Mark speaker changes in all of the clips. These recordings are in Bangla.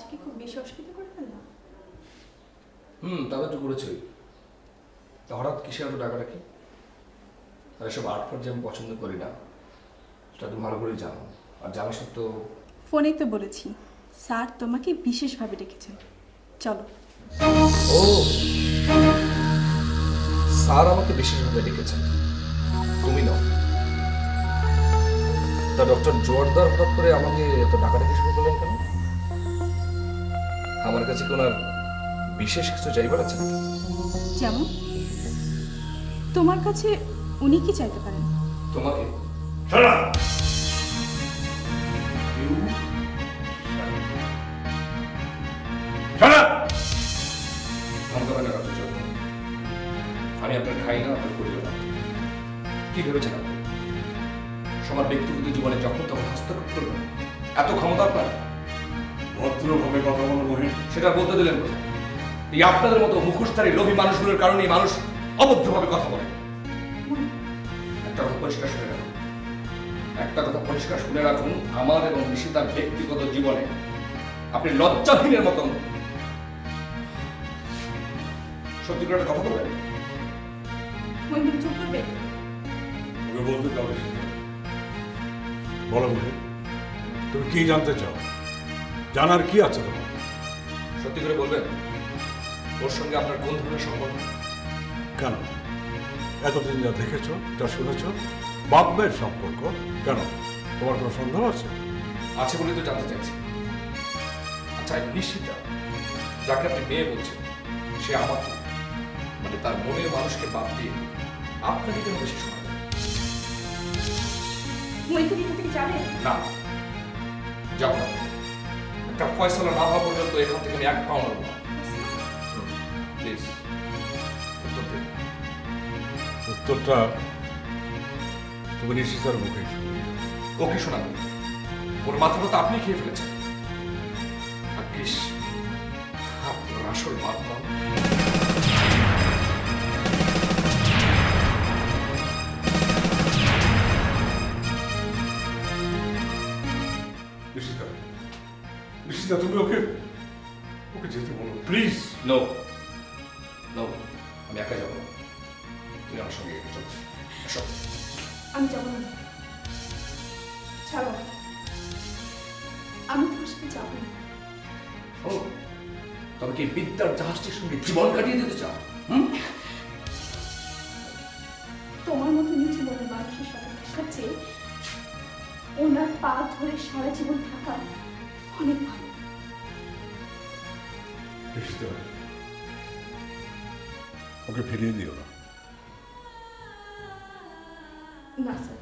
Speaker 1: আজ কি খুব বেশি অসুবিধা করে ফেললাম
Speaker 2: হুম তবে তো করেছই। তা হঠাৎ কিসে এত ডাকাডাকি আর এসব আর্ট যে আমি পছন্দ করি না সেটা তুমি ভালো করেই জানো। আর জানা সত্ত্বেও
Speaker 1: ফোনেই তো বলেছি স্যার তোমাকে বিশেষভাবে ডেকেছেন। চলো।
Speaker 2: ও! স্যার আমাকে বিশেষভাবে ডেকেছেন। তুমি নাও। তা ডক্টর জোয়ারদার হঠাৎ করে আমাকে এত ডাকাডাকি শুরু করলেন কেন? আমার কাছে কি ওনার বিশেষ কিছু চাইবার আছে?
Speaker 1: যেমন? তোমার কাছে উনি কি চাইতে পারেন?
Speaker 2: তোমাকে? আমি আপনার খাই না আপনার করিও না। কি ভেবেছেন আপনি? সবার ব্যক্তিগত জীবনে যখন তখন হস্তক্ষেপ করবেন এত ক্ষমতা আপনার?
Speaker 3: ভদ্রভাবে কথা বলো মহিন।
Speaker 2: সেটা বলতে দিলেন কোথায়? এই আপনাদের মতো মুখোশধারী লোভী মানুষগুলোর কারণেই মানুষ অভদ্রভাবে কথা বলে। একটা কথা পরিষ্কার শুনে রাখুন। একটা কথা পরিষ্কার শুনে রাখুন আমার এবং নিশিতার ব্যক্তিগত জীবনে আপনি লজ্জাহীনের মতন সত্যি করে একটা কথা বলবেন?
Speaker 3: বলতে দাও বলো মহিন তুমি কি জানতে চাও? জানার কি আছে তোমার?
Speaker 2: সত্যি করে বলবেন ওর সঙ্গে আপনার কোন ধরনের সম্পর্ক?
Speaker 3: কেন? এতদিন যা দেখেছ যা শুনেছ বাপ মেয়ের সম্পর্ক কেন? তোমার কোনো সন্দেহ আছে?
Speaker 2: আছে বলে তো জানতে চাইছি। আচ্ছা নিশ্চিতা যাকে আপনি মেয়ে বলছেন সে আমার মানে তার মনের মানুষকে বাদ দিয়ে আপনাকে কেন বেশি সময়?
Speaker 1: তুমি যাবে
Speaker 2: না যাও না। একটা ফয়সলা না হওয়া পর্যন্ত এখান থেকে আমি এক পাও নেব প্লিজ
Speaker 3: উত্তরটা তুমি নিশ্চিতার মুখে। শুনো।
Speaker 2: ও কি শোনাবে। ওর মাথাটা তো আপনি খেয়ে ফেলেছেন। ভাগ্যিস আপনার আসল মাত্রা
Speaker 3: নিশ্চিতা তুমি ওকে ওকে যেতে বলো প্লিজ
Speaker 2: নো নো আমি একা যাব। না। তুমি আমার সঙ্গে চলো। এসো
Speaker 1: আমি যাব না। ছাড়ো। আমি তোমার সাথে যাব না।
Speaker 2: ও তবে কি বিদ্যার জাহাজটির সঙ্গে জীবন কাটিয়ে দিতে চাও? হুম?
Speaker 1: তোমার মতো নিচু মনের মানুষের সাথে থাকার চেয়ে ওনার পা ধরে সারা জীবন থাকা অনেক ভালো।
Speaker 3: ওকে ফিরিয়ে দিও না
Speaker 1: স্যার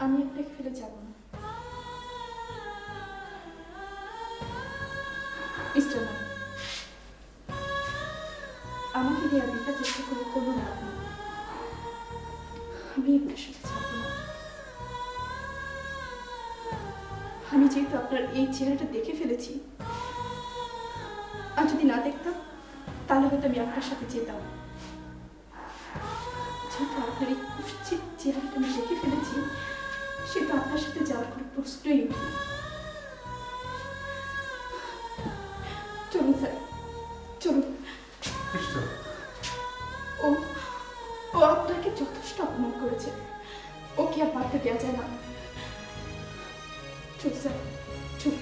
Speaker 1: আমি আপনাকে ফেলে যাব না। আমাকে নিয়ে আপনি চেষ্টা করে করব না আমি আপনার সাথে যাব না। আমি যেহেতু আপনার এই চেহারাটা দেখে ফেলেছি আর যদি না দেখতাম তাহলে হয়তো আমি আপনার সাথে যেতাম। যেহেতু আপনার এই কুষ্ঠিত চেহারাটা আমি দেখে ফেলেছি সে তো আপনার সাথে যাওয়ার কোনো প্রশ্নই ওঠে। চলুন স্যার চলুন। ও ও আপনাকে যথেষ্ট অপমান করেছে। ওকে আর বার্তা দেওয়া যায় না। চুপ স্যার চুপ